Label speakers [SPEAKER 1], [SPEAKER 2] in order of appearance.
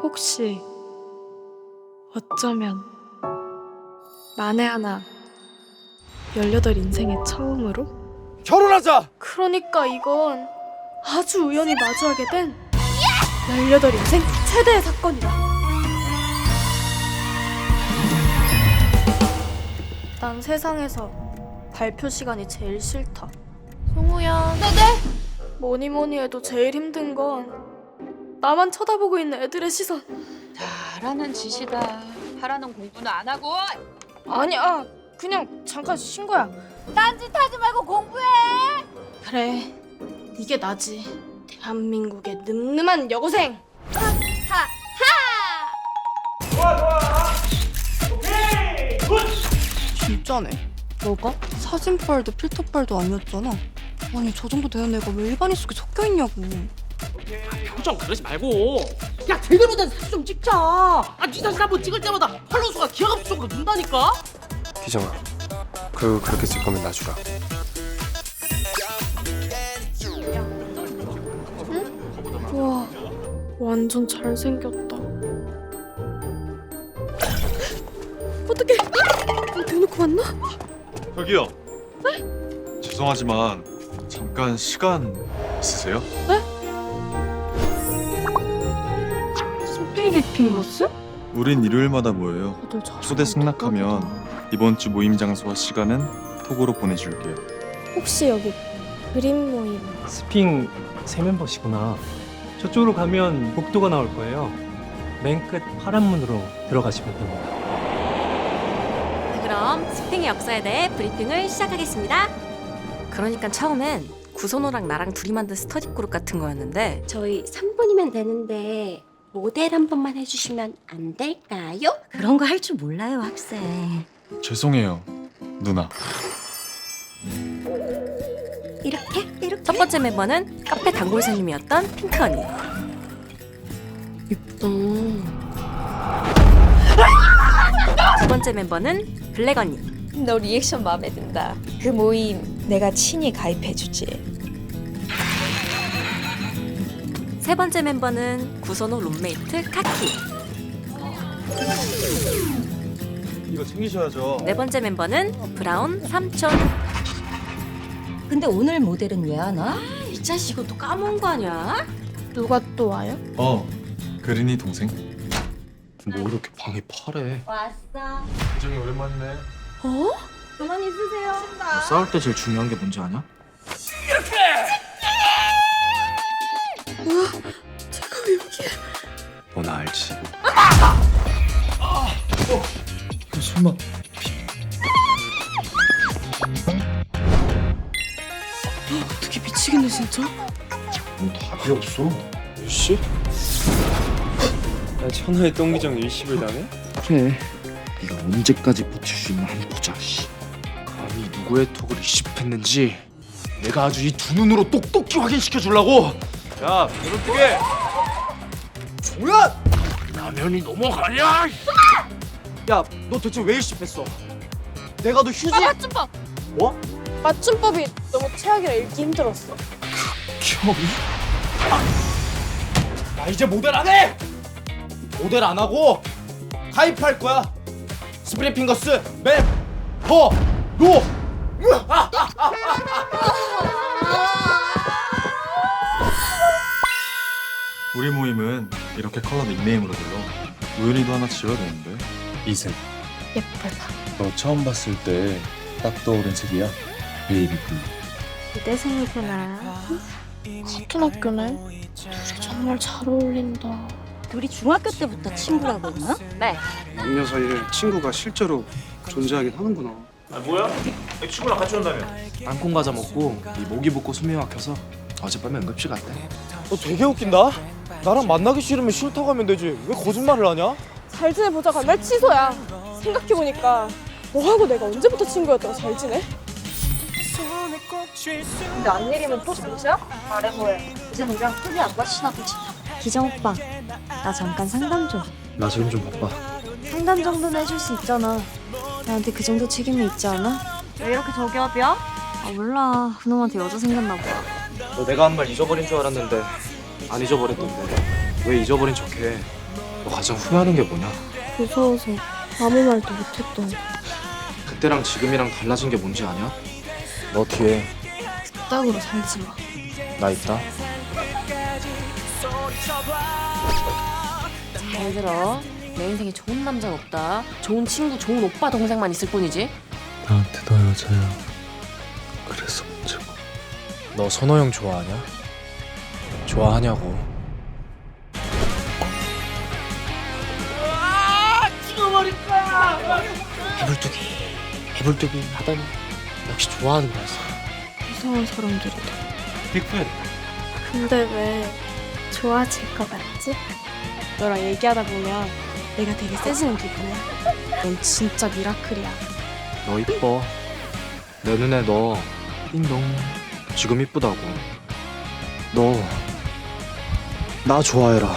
[SPEAKER 1] 혹시 어쩌면 만에 하나 18 인생의 처음으로?
[SPEAKER 2] 결혼하자.
[SPEAKER 1] 그러니까 이건 아주 우연히 마주하게 된 18 인생 최대의 사건이다. 난 세상에서 발표 시간이 제일 싫다. 송우야. 네네. 뭐니 뭐니 해도 제일 힘든 건 나만 쳐다보고 있는 애들의 시선.
[SPEAKER 3] 잘하는 짓이다. 하라는 공부는 안 하고.
[SPEAKER 1] 아니야. 그냥 잠깐 쉰 거야.
[SPEAKER 3] 딴짓 하지 말고 공부해.
[SPEAKER 1] 그래. 이게 나지. 대한민국의 늠름한 여고생.
[SPEAKER 4] 진짜네. 뭐가? 사진빨도 필터빨도 아니었잖아. 아니 저 정도 되는 애가 왜 일반인 속에 섞여 있냐고.
[SPEAKER 5] 표정 그러지 말고
[SPEAKER 6] 야 제대로 된 사진 좀 찍자. 아네 사진 한 번 찍을 때마다 팔로우 수가 기하급수적으로 는다니까.
[SPEAKER 2] 기정아, 그 그렇게 쓸 거면 놔주라.
[SPEAKER 1] 와, 완전 잘생겼다. 어떻게? 대놓고 왔나?
[SPEAKER 7] 저기요. 죄송하지만 잠깐 시간 있으세요?
[SPEAKER 1] 스 버스?
[SPEAKER 7] 우린 일요일마다 모여요.
[SPEAKER 1] 잘
[SPEAKER 7] 초대 승낙하면 이번 주 모임 장소와 시간은 톡으로 보내줄게요.
[SPEAKER 1] 혹시 여기 그림 모임
[SPEAKER 5] 스핑 세 멤버시구나 저쪽으로 가면 복도가 나올 거예요 맨 끝 파란 문으로 들어가시면 됩니다
[SPEAKER 8] 그럼 스핑의 역사에 대해 브리핑을 시작하겠습니다. 그러니까 처음엔 구선호랑 나랑 둘이 만든 스터디 그룹 같은 거였는데
[SPEAKER 9] 저희 3분이면 되는데 모델 한 번만 해주시면 안 될까요?
[SPEAKER 8] 그런 거 할 줄 몰라요, 학생.
[SPEAKER 7] 죄송해요, 누나.
[SPEAKER 9] 이렇게? 이렇게?
[SPEAKER 8] 첫 번째 멤버는 카페 단골손님이었던 핑크 언니.
[SPEAKER 1] 예쁘다.
[SPEAKER 8] 두 번째 멤버는 블랙 언니.
[SPEAKER 3] 너 리액션 마음에 든다. 그 모임 내가 친히 가입해주지.
[SPEAKER 8] 세 번째 멤버는 구선호 룸메이트 카키.
[SPEAKER 7] 이거 챙기셔야죠.
[SPEAKER 8] 네 번째 멤버는 브라운 삼촌.
[SPEAKER 3] 근데 오늘 모델은 왜 안 와?
[SPEAKER 8] 이 자식 이거 또 까먹은 거 아니야?
[SPEAKER 1] 누가 또 와요?
[SPEAKER 7] 어, 그린이 동생.
[SPEAKER 2] 뭐 이렇게 방이 파래?
[SPEAKER 9] 왔어.
[SPEAKER 7] 기정이 오랜만이네.
[SPEAKER 9] 가만히 있으세요.
[SPEAKER 2] 싸울 때 제일 중요한 게 뭔지 아냐?
[SPEAKER 1] 미치겠네 진짜.
[SPEAKER 2] 뭐 답이 없어? 일시? 야 천하의 똥기정 일시를 당해? 그래. 네가 언제까지 버틸 수 있나 한번 보자. 씨. 감히 누구의 톡을 이십했는지 내가 아주 이 두 눈으로 똑똑히 확인시켜 주려고. 야, 배로 뜨게. 종현! 라면이 넘어가냐? 야, 너 대체 왜 일십했어? 내가 너 휴지.
[SPEAKER 1] 맞춤법.
[SPEAKER 2] 뭐?
[SPEAKER 1] 맞춤법이 너무 최악이라 읽기 힘들었어.
[SPEAKER 2] 형이? 나 이제 모델 안 해! 모델 안 하고 가입할 거야. 스프링핑거스 맵, 허, 로.
[SPEAKER 7] 우리 모임은 이렇게 컬러 닉네임으로 불러. 우연히도 하나 지어야 되는데.
[SPEAKER 2] 이색.
[SPEAKER 1] 예쁘다.
[SPEAKER 2] 너 처음 봤을 때 딱 떠오른 색이야. 베이비 블루.
[SPEAKER 1] 기대생이구나. 같은 학교네. 둘이 정말 잘 어울린다.
[SPEAKER 9] 우리 중학교 때부터 친구라고 했나?
[SPEAKER 8] 네.
[SPEAKER 10] 남녀 사이에 친구가 실제로 존재하긴 하는구나.
[SPEAKER 5] 아 뭐야? 친구랑 같이 온다며
[SPEAKER 2] 땅콩 과자 먹고 이 목이 붓고 숨이 막혀서 어젯밤에 응급실 갔대.
[SPEAKER 11] 너 되게 웃긴다. 나랑 만나기 싫으면 싫다고 하면 되지. 왜 거짓말을 하냐?
[SPEAKER 1] 잘 지내보자가 맨날 취소야. 생각해보니까 너하고 내가 언제부터 친구였다고 잘 지내? 근데 안 일이면 또 잠시야? 말해 뭐해.
[SPEAKER 9] 이제 우리랑 크게 안 맞추나 보지. 기정 오빠, 나 잠깐 상담 좀.
[SPEAKER 2] 나 지금 좀 바빠.
[SPEAKER 9] 상담 정도는 해줄 수 있잖아. 나한테 그 정도 책임이 있지 않아? 왜 이렇게 저기압이야? 아 몰라. 그놈한테 여자 생겼나 봐.
[SPEAKER 2] 너 내가 한 말 잊어버린 줄 알았는데 안 잊어버렸던데 왜 잊어버린 척해? 너 가장 후회하는 게 뭐냐?
[SPEAKER 1] 무서워서 아무 말도 못했던 거.
[SPEAKER 2] 그때랑 지금이랑 달라진 게 뭔지 아냐? 너 뒤에
[SPEAKER 1] 딱으로 살지 마.
[SPEAKER 2] 나 있다.
[SPEAKER 12] 잘 들어. 내 인생에 좋은 남자는 없다. 좋은 친구, 좋은 오빠, 동생만 있을 뿐이지.
[SPEAKER 13] 나한테 너 여자야. 그래서 문제
[SPEAKER 2] 너 선호 형 좋아하냐? 좋아하냐고.
[SPEAKER 14] 거야.
[SPEAKER 15] 해불뚝이 해불뚝이 하다니 역시 좋아하는 거였어
[SPEAKER 1] 이상한 사람들이다.
[SPEAKER 13] 빅팬.
[SPEAKER 1] 근데 왜 좋아질 것 같지? 너랑 얘기하다 보면 내가 되게 세지는 기분이야. 넌 진짜 미라클이야.
[SPEAKER 2] 너 이뻐. 내 눈에 너 띵동. 지금 이쁘다고. 너 나 좋아해라.